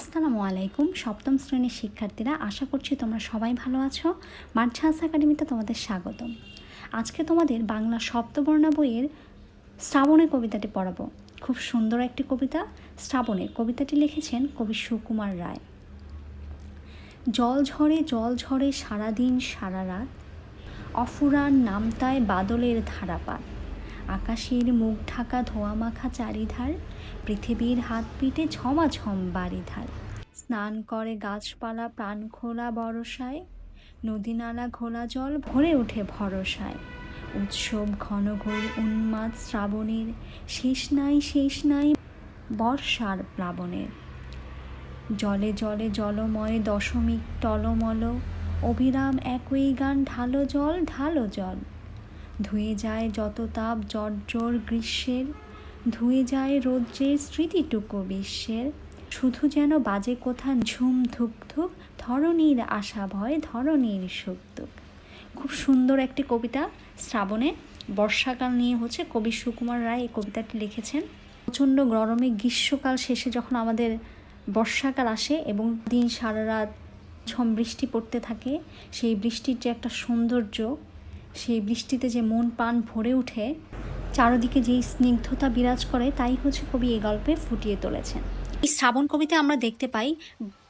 আসসালামু আলাইকুম। সপ্তম শ্রেণির শিক্ষার্থীরা, আশা করছি তোমরা সবাই ভালো আছো। মার্চান্স একাডেমিতে তোমাদের স্বাগতম। আজকে তোমাদের বাংলা শব্দবর্ণ বইয়ের শ্রাবণের কবিতাটি পড়াবো। খুব সুন্দর একটি কবিতা শ্রাবণে কবিতাটি লিখেছেন কবি সুকুমার রায়। জল ঝরে জল ঝরে সারাদিন সারা রাত অফুরান নামতায় বাদলের ধারাপাত। আকাশের মুখ ঢাকা ধোয়া মাখা চারিধার, পৃথিবীর হাত পিঠে ঝমাঝম বাড়িধার স্নান করে গাছপালা প্রাণ খোলা বরসায় নদী নালা ঘোলা জল ভরে ওঠে ভরসায়। উৎসব ঘন ঘোর উন্মাদ শ্রাবণের, শেষ নাই শেষ নাই বর্ষার প্লাবনের। জলে জলে জলময় দশমিক টলমল, অবিরাম একই গান ঢালো জল ঢালো জল। ধুয়ে যায় যত তাপ জর্জর গ্রীষ্মের, ধুয়ে যায় রৌদ্রের স্মৃতিটুকু বিশ্বের। শুধু যেন বাজে কোথা ঝুম ধুক ধুক ধরনীর আশা ভয় ধরনীর সুখ দুঃখ। খুব সুন্দর একটি কবিতা শ্রাবণে। বর্ষাকাল নিয়ে হচ্ছে কবি সুকুমার রায় এই কবিতাটি লিখেছেন। প্রচণ্ড গরমে গ্রীষ্মকাল শেষে যখন আমাদের বর্ষাকাল আসে এবং দিন সারা রাত বৃষ্টি পড়তে থাকে, সেই বৃষ্টির যে একটা সৌন্দর্য সেই বৃষ্টিতে যে মন পান ভরে ওঠে, চারদিকে যেই স্নিগ্ধতা বিরাজ করে, তাই হচ্ছে কবি এই গল্পে ফুটিয়ে তুলেছেন। এই শ্রাবণ কবিতে আমরা দেখতে পাই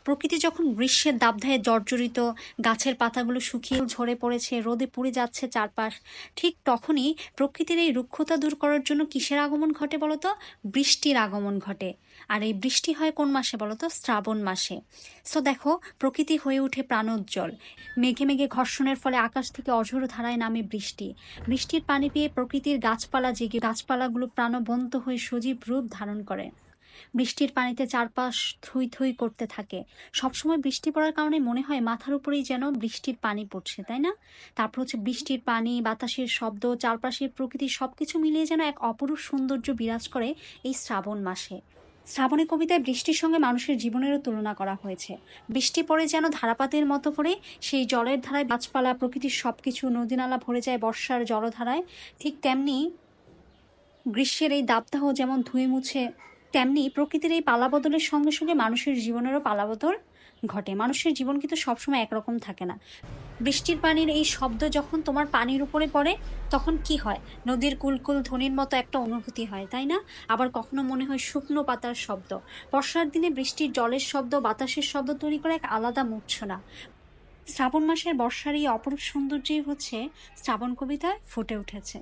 প্রকৃতি যখন গ্রীষ্মের দাবদাহে জর্জরিত, গাছের পাতাগুলো শুকিয়ে ঝরে পড়েছে, রোদে পুড়ে যাচ্ছে চারপাশ, ঠিক তখনই প্রকৃতির এই রুক্ষতা দূর করার জন্য কিসের আগমন ঘটে বলতো? বৃষ্টির আগমন ঘটে। আর এই বৃষ্টি হয় কোন মাসে বলতো? শ্রাবণ মাসে। সো দেখো, প্রকৃতি হয়ে ওঠে প্রাণোজ্জ্বল। মেঘে মেঘে ঘর্ষণের ফলে আকাশ থেকে অঝোর ধারায় নামে বৃষ্টি। বৃষ্টির পানি পেয়ে প্রকৃতির গাছপালা জেগে গাছপালাগুলো প্রাণবন্ত হয়ে সজীব রূপ ধারণ করে। বৃষ্টির পানিতে চারপাশ থুই থুই করতে থাকে। সবসময় বৃষ্টি পড়ার কারণে মনে হয় মাথার উপরেই যেন বৃষ্টির পানি পড়ছে, তাই না? তারপর হচ্ছে বৃষ্টির পানি, বাতাসের শব্দ, চারপাশের প্রকৃতি সব কিছু মিলিয়ে যেন এক অপরূপ সৌন্দর্য বিরাজ করে এই শ্রাবণ মাসে। শ্রাবণী কবিতায় বৃষ্টির সঙ্গে মানুষের জীবনেরও তুলনা করা হয়েছে। বৃষ্টি পড়ে যেন ধারাপাতের মতো করে, সেই জলের ধারায় গাছপালা, প্রকৃতির সব কিছু নদীনালা ভরে যায় বর্ষার জলধারায়, ঠিক তেমনি গ্রীষ্মের এই দাবদাহ যেমন ধুয়ে মুছে তেমনি প্রকৃতির এই পালাবদলের সঙ্গে সঙ্গে মানুষের জীবনেরও পালাবদল ঘটে। মানুষের জীবন কিন্তু সবসময় একরকম থাকে না। বৃষ্টির পানির এই শব্দ যখন তোমার পানির উপরে পড়ে, তখন কি হয়? নদীর কুলকুল ধ্বনির মতো একটা অনুভূতি হয়, তাই না? আবার কখনো মনে হয় শুকনো পাতার শব্দ। বর্ষার দিনে বৃষ্টির জলের শব্দ, বাতাসের শব্দ তৈরি করে এক আলাদা মূর্ছনা। শ্রাবণ মাসের বর্ষার এই অপরূপ সৌন্দর্যই হচ্ছে শ্রাবণ কবিতায় ফুটে উঠেছে।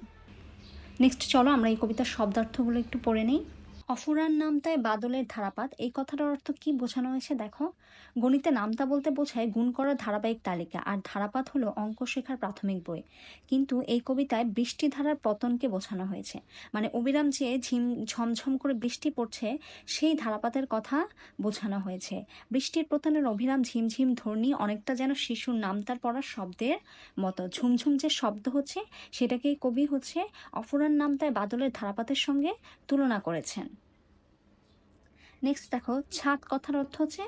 নেক্সট চলো আমরা এই কবিতার শব্দার্থগুলো একটু পড়ে নিই। অফুরান নামতায় বাদলের ধারাপাত। এই কথাটার অর্থ কি বোঝানো হয়েছে দেখো? গণিতে নামতা বলতে বোঝায় গুণ করার ধারাবাহিক তালিকা, আর ধারাপাত হলো অঙ্ক শেখার প্রাথমিক বই। কিন্তু এই কবিতায় বৃষ্টি ধারার পতনকে বোঝানো হয়েছে। মানে অবিরাম যে ঝিম, ঝমঝম করে বৃষ্টি পড়ছে, সেই ধারাপাতের কথা বোঝানো হয়েছে। বৃষ্টির পতনের অবিরাম ঝিমঝিম ধ্বনি অনেকটা যেন শিশুর নামতার পড়ার শব্দের মতো। ঝুমঝুম যে শব্দ হচ্ছে সেটাকে কবি হচ্ছে অফুরান নামতায় বাদলের ধারাপাতের সঙ্গে তুলনা করেছেন। নেক্সট দেখো, ছাদ কথার অর্থ হচ্ছে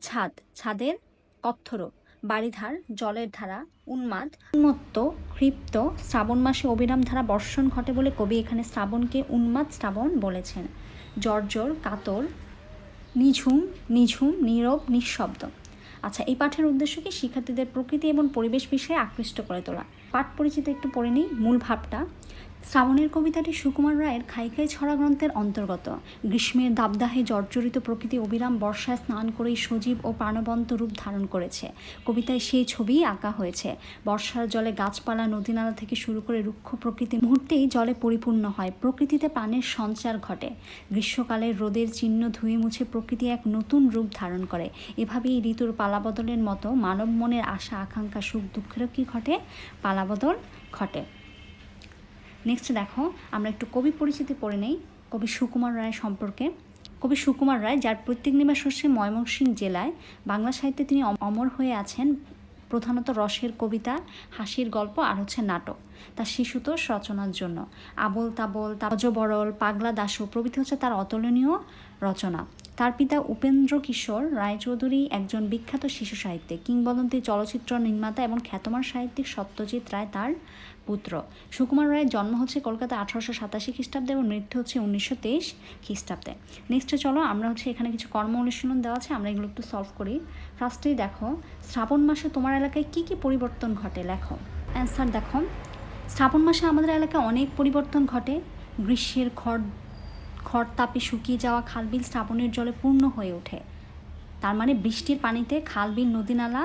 ছাদ। ছাদের কথ্যরূপ বাড়িধার, জলের ধারা, উন্মাদ, উন্মত্ত, ক্ষিপ্ত, শ্রাবণ মাসে অবিরাম ধারা বর্ষণ ঘটে বলে কবি এখানে শ্রাবণকে উন্মাদ শ্রাবণ বলেছেন। জর্জর, কাতর, নিঝুম নিঝুম, নীরব, নিঃশব্দ। আচ্ছা এই পাঠের উদ্দেশ্য কি? শিক্ষার্থীদের প্রকৃতি এবং পরিবেশ বিষয়ে আকৃষ্ট করে তোলা। পাঠ পরিচিত একটু পড়ে নিই, মূল ভাবটা। শ্রাবণের কবিতাটি সুকুমার রায়ের খাই খাই ছড়া গ্রন্থের অন্তর্গত। গ্রীষ্মের দাবদাহে জর্জরিত প্রকৃতি অবিরাম বর্ষায় স্নান করেই সজীব ও প্রাণবন্ত রূপ ধারণ করেছে। কবিতায় সেই ছবিই আঁকা হয়েছে। বর্ষার জলে গাছপালা নদীনালা থেকে শুরু করে রুক্ষ প্রকৃতি মুহূর্তেই জলে পরিপূর্ণ হয়। প্রকৃতিতে প্রাণের সঞ্চার ঘটে। গ্রীষ্মকালে রোদের চিহ্ন ধুয়ে মুছে প্রকৃতি এক নতুন রূপ ধারণ করে। এভাবেই ঋতুর পালাবদলের মতো মানব মনের আশা, আকাঙ্ক্ষা, সুখ, দুঃখেরও কি ঘটে? পালাবদল ঘটে। নেক্সট দেখো, আমরা একটু কবি পরিচিতি পড়ে নেই, কবি সুকুমার রায় সম্পর্কে। কবি সুকুমার রায়, যার প্রত্যেক নিবাস হচ্ছে ময়মনসিংহ জেলায়। বাংলা সাহিত্যে তিনি অমর হয়ে আছেন। প্রধানত রসের কবিতা, হাসির গল্প আর হচ্ছে নাটক। তার শিশুতোষ রচনার জন্য। আবল তাবল তাজবরল, পাগলা দাসু প্রভৃতি হচ্ছে তার অতুলনীয় রচনা। তার পিতা উপেন্দ্র কিশোর রায়চৌধুরী একজন বিখ্যাত শিশু সাহিত্যিক, কিংবদন্তি, চলচ্চিত্র নির্মাতা এবং খ্যাতমান সাহিত্যিক সত্যজিৎ রায় তার পুত্র। সুকুমার রায়ের জন্ম হচ্ছে কলকাতা আঠারোশো সাতাশি খ্রিস্টাব্দে এবং মৃত্যু হচ্ছে উনিশশো তেইশ খ্রিস্টাব্দে। নেক্সটে চলো, আমরা হচ্ছে এখানে কিছু কর্ম অনুশীলন দেওয়া আছে, আমরা এগুলো একটু সলভ করি। ফার্স্টেই দেখো, শ্রাবণ মাসে তোমার এলাকায় কী কী পরিবর্তন ঘটে? লেখো। অ্যান্সার দেখো, শ্রাবণ মাসে আমাদের এলাকায় অনেক পরিবর্তন ঘটে। গ্রীষ্মের খড় খড় তাপে শুকিয়ে যাওয়া খালবিল স্থাপনের জলে পূর্ণ হয়ে ওঠে। তার মানে বৃষ্টির পানিতে খালবিল নদীনালা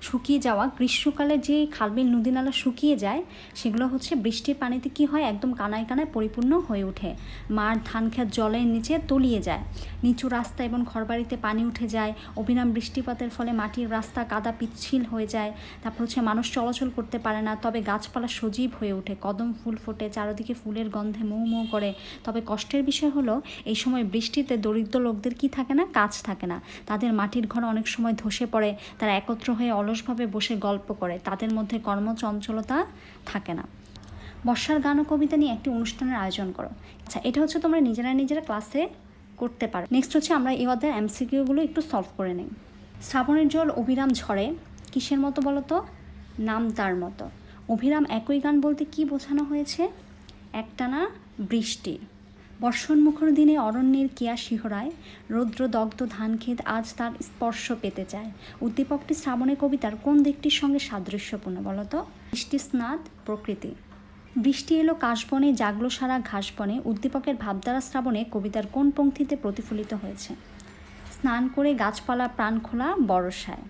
শুকিয়ে যাওয়া গ্রীষ্মকালে যে খালবিল নদী নালা শুকিয়ে যায়, সেগুলো হচ্ছে বৃষ্টির পানিতে কি হয়? একদম কানায় কানায় পরিপূর্ণ হয়ে ওঠে। মার ধান খেত জলের নিচে তলিয়ে যায়। নিচু রাস্তা এবং ঘরবাড়িতে পানি উঠে যায়। অবিরাম বৃষ্টিপাতের ফলে মাটির রাস্তা কাদা পিচ্ছিল হয়ে যায়। তারপর হচ্ছে মানুষ চলাচল করতে পারে না। তবে গাছপালা সজীব হয়ে ওঠে। কদম ফুল ফোটে, চারিদিকে ফুলের গন্ধে মৌ মৌ করে। তবে কষ্টের বিষয় হলো, এই সময় বৃষ্টিতে দরিদ্র লোকদের কি থাকে না? কাজ থাকে না। তাদের মাটির ঘর অনেক সময় ধসে পড়ে। তারা একত্র হয়ে অলসভাবে বসে গল্প করে, তাদের মধ্যে কর্মচঞ্চলতা থাকে না। বর্ষার গান ও কবিতা নিয়ে একটি অনুষ্ঠানের আয়োজন করো। আচ্ছা এটা হচ্ছে তোমরা নিজেরা নিজেরা ক্লাসে করতে পারো। নেক্সট হচ্ছে আমরা এই অধ্যায়ের এমসিকিউগুলো একটু সলভ করে নিই। শ্রাবণের জল, অভিরাম ঝরে, কিসের মতো বলো তো নাম তার মতো। অভিরাম একই গান বলতে কি বোঝানো হয়েছে? একটানা বৃষ্টি। বর্ষণমুখর দিনে অরণ্যের কেয়া শিহরায় রৌদ্রদগ্ধ ধানক্ষেত আজ তার স্পর্শ পেতে চায়। উদ্দীপকটি শ্রাবণে কবিতার কোন দিকটির সঙ্গে সাদৃশ্যপূর্ণ বলতো? বৃষ্টি স্নাত প্রকৃতি। বৃষ্টি এলো কাশবনে, জাগলো সারা ঘাসবনে। উদ্দীপকের ভাবধারা শ্রাবণে কবিতার কোন পঙ্ক্তিতে প্রতিফলিত হয়েছে? স্নান করে গাছপালা প্রাণ খোলা বরসায়।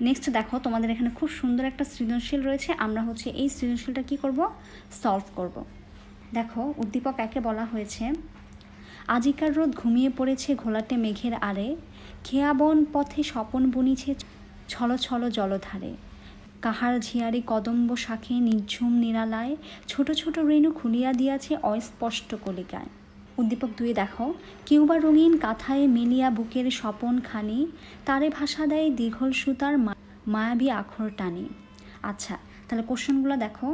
নেক্সট দেখো, তোমাদের এখানে খুব সুন্দর একটা সৃজনশীল রয়েছে। আমরা হচ্ছে এই সৃজনশীলটা কি করব? সলভ করব। দেখো, উদ্দীপক একে বলা হয়েছে, আজিকার রোদ ঘুমিয়ে পড়েছে ঘোলাটে মেঘের আড়ে, খেয়াবন পথে স্বপন বুনিছে ছল ছল জলধারে। কাহার ঝিয়ারি কদম্ব শাখে নিঝুম নিরালায়, ছোট ছোট রেণু খুলিয়া দিয়াছে অস্পষ্ট কলিকায়। উদ্দীপক দুয়ে দেখো কেউ বা রঙিন কাঁথায় মেলিয়া বুকের স্বপন খানি, তারে ভাষা দেয় দীঘল সুতার মায়াবী আখর টানি। আচ্ছা তাহলে কোশ্চেনগুলো দেখো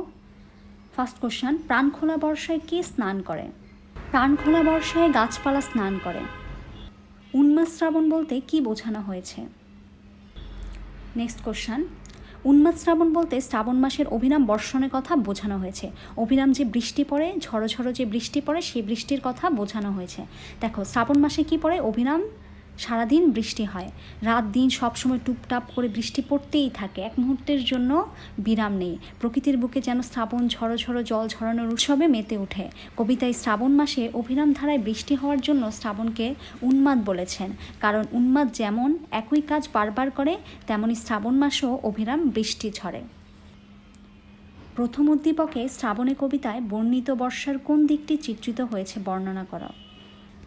ফার্স্ট কোশ্চেন প্রাণখোলা বর্ষায় কে স্নান করে? প্রাণখোলা বর্ষায় গাছপালা স্নান করে। উন্মাদ শ্রাবণ বলতে কি বোঝানো হয়েছে? নেক্সট কোশ্চেন উন্মাদ শ্রাবণ বলতে শ্রাবণ মাসের অভিরাম বর্ষণের কথা বোঝানো হয়েছে। অভিরাম যে বৃষ্টি পড়ে, ঝড়ো ঝড়ো যে বৃষ্টি পড়ে, সেই বৃষ্টির কথা বোঝানো হয়েছে। দেখো, শ্রাবণ মাসে কি পড়ে? অভিরাম সারাদিন বৃষ্টি হয়। রাত দিন সবসময় টুপটাপ করে বৃষ্টি পড়তেই থাকে। এক মুহূর্তের জন্য বিরাম নেই। প্রকৃতির বুকে যেন শ্রাবণ ঝড়ো ঝড়ো জল ঝরানোর উৎসবে মেতে ওঠে। কবিতায় শ্রাবণ মাসে অভিরাম ধারায় বৃষ্টি হওয়ার জন্য শ্রাবণকে উন্মাদ বলেছেন। কারণ উন্মাদ যেমন একই কাজ বারবার করে তেমনই শ্রাবণ মাসেও অভিরাম বৃষ্টি ঝরে। প্রথম উদ্দীপকে শ্রাবণে কবিতায় বর্ণিত বর্ষার কোন দিকটি চিত্রিত হয়েছে বর্ণনা করো।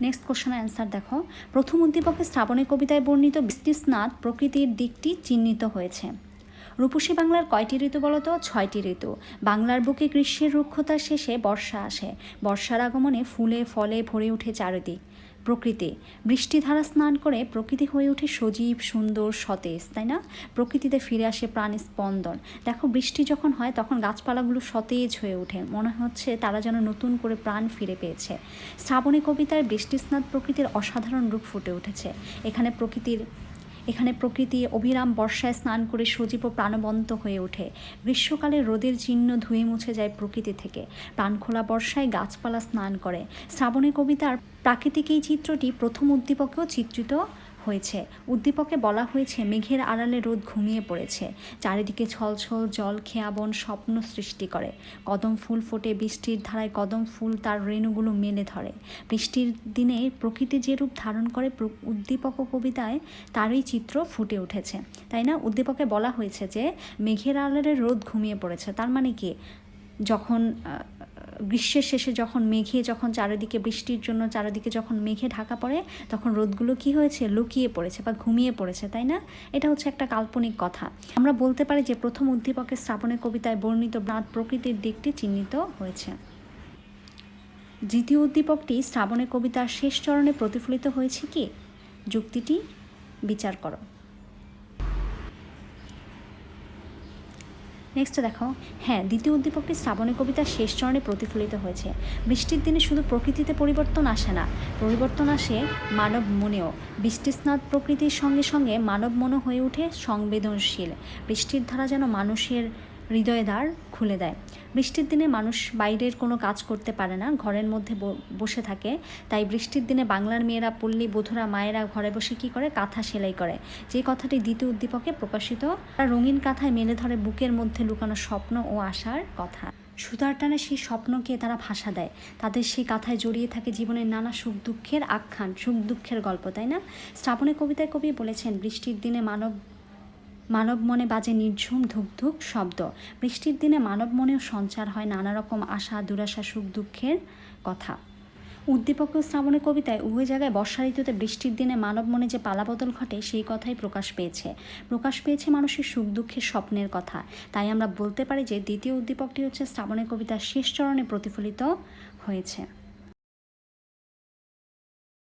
নেক্সট কোশ্চেন অ্যান্সার দেখো। প্রথম উদ্দীপকে শ্রাবণী কবিতায় বর্ণিত বৃষ্টিস্নাত প্রকৃতির দিকটি চিহ্নিত হয়েছে। রূপসী বাংলার কয়টি ঋতু বলতো? ছয়টি ঋতু। বাংলার বুকে গ্রীষ্মের রুক্ষতা শেষে বর্ষা আসে। বর্ষার আগমনে ফুলে, ফলে ভরে উঠে চারিদিক। প্রকৃতি। বৃষ্টিধারা স্নান করে প্রকৃতি হয়ে ওঠে সজীব, সুন্দর, সতেজ, তাই না? প্রকৃতিতে ফিরে আসে প্রাণ স্পন্দন দেখো, বৃষ্টি যখন হয়, তখন গাছপালাগুলো সতেজ হয়ে ওঠে। মনে হচ্ছে তারা যেন নতুন করে প্রাণ ফিরে পেয়েছে। শ্রাবণী কবিতায় বৃষ্টিস্নাত প্রকৃতির অসাধারণ রূপ ফুটে উঠেছে। এখানে প্রকৃতির এখানে প্রকৃতি অবিরাম বর্ষায় স্নান করে সজীব ও প্রাণবন্ত হয়ে ওঠে। গ্রীষ্মকালে রোদের চিহ্ন ধুয়ে মুছে যায় প্রকৃতি থেকে। প্রাণখোলা বর্ষায় গাছপালা স্নান করে। শ্রাবণী কবিতার প্রাকৃতিক এই চিত্রটি প্রথম উদ্দীপকেও চিত্রিত হয়েছে। উদ্দীপকে বলা হয়েছে, মেঘের আড়ালে রোদ ঘুমিয়ে পড়েছে। চারিদিকে ছলছল জল খেয়াবন স্বপ্ন সৃষ্টি করে। কদম ফুল ফোটে বৃষ্টির ধারায়, কদম ফুল তার রেণুগুলো মেলে ধরে। বৃষ্টির দিনে প্রকৃতি যে রূপ ধারণ করে উদ্দীপক কবিতায় তারই চিত্র ফুটে উঠেছে। তাই না? উদ্দীপকে বলা হয়েছে যে, মেঘের আড়ালে রোদ ঘুমিয়ে পড়েছে। তার মানে কি? যখন গ্রীষ্মের শেষে যখন মেঘে, যখন চারিদিকে বৃষ্টির জন্য চারিদিকে যখন মেঘে ঢাকা পড়ে, তখন রোদগুলো কি হয়েছে? লুকিয়ে পড়েছে বা ঘুমিয়ে পড়েছে, তাই না? এটা হচ্ছে একটা কাল্পনিক কথা। আমরা বলতে পারি যে প্রথম উদ্দীপকের শ্রাবণের কবিতায় বর্ণিত ব্রাত প্রকৃতির দিকটি চিহ্নিত হয়েছে। দ্বিতীয় উদ্দীপকটি শ্রাবণের কবিতার শেষ চরণে প্রতিফলিত হয়েছে কি? যুক্তিটি বিচার করো। নেক্সট দেখো। হ্যাঁ দ্বিতীয় উদ্দীপকটি শ্রাবণী কবিতা শেষ চরণে প্রতিফলিত হয়েছে। বৃষ্টির দিনে শুধু প্রকৃতিতে পরিবর্তন আসে না, পরিবর্তন আসে মানব মনেও। বৃষ্টিস্নাত প্রকৃতির সঙ্গে সঙ্গে মানব মনও হয়ে ওঠে সংবেদনশীল। বৃষ্টির ধারা যেন মানুষের হৃদয় দ্বার খুলে দেয়। বৃষ্টির দিনে মানুষ বাইরের কোনো কাজ করতে পারে না, ঘরের মধ্যে বসে থাকে। তাই বৃষ্টির দিনে বাংলার মেয়েরা, পল্লী, বধুরা, মায়েরা ঘরে বসে কী করে? কাঁথা সেলাই করে। যে কথাটি দ্বিতীয় উদ্দীপকে প্রকাশিত রঙিন কাঁথায় মেলে ধরে বুকের মধ্যে লুকানো স্বপ্ন ও আশার কথা। সুতার টানে সেই স্বপ্নকে তারা ভাষা দেয়। তাদের সেই কাঁথায় জড়িয়ে থাকে জীবনের নানা সুখ দুঃখের আখ্যান, সুখ দুঃখের গল্প, তাই না? শ্রাবণী কবিতায় কবি বলেছেন, বৃষ্টির দিনে মানব মানব মনে বাজে নির্ঝুম ধুকধুক শব্দ। বৃষ্টির দিনে মানব মনেও সঞ্চার হয় নানা রকম আশা, দুরাশা, সুখ, দুঃখের কথা। উদ্দীপক ও শ্রাবণী কবিতায় উভয় জায়গায় বর্ষা ঋতুতে বৃষ্টির দিনে মানব মনে যে পালাবদল ঘটে, সেই কথাই প্রকাশ পেয়েছে। প্রকাশ পেয়েছে মানুষের সুখ, দুঃখের স্বপ্নের কথা। তাই আমরা বলতে পারি যে, দ্বিতীয় উদ্দীপকটি হচ্ছে শ্রাবণের কবিতার শেষ চরণে প্রতিফলিত হয়েছে।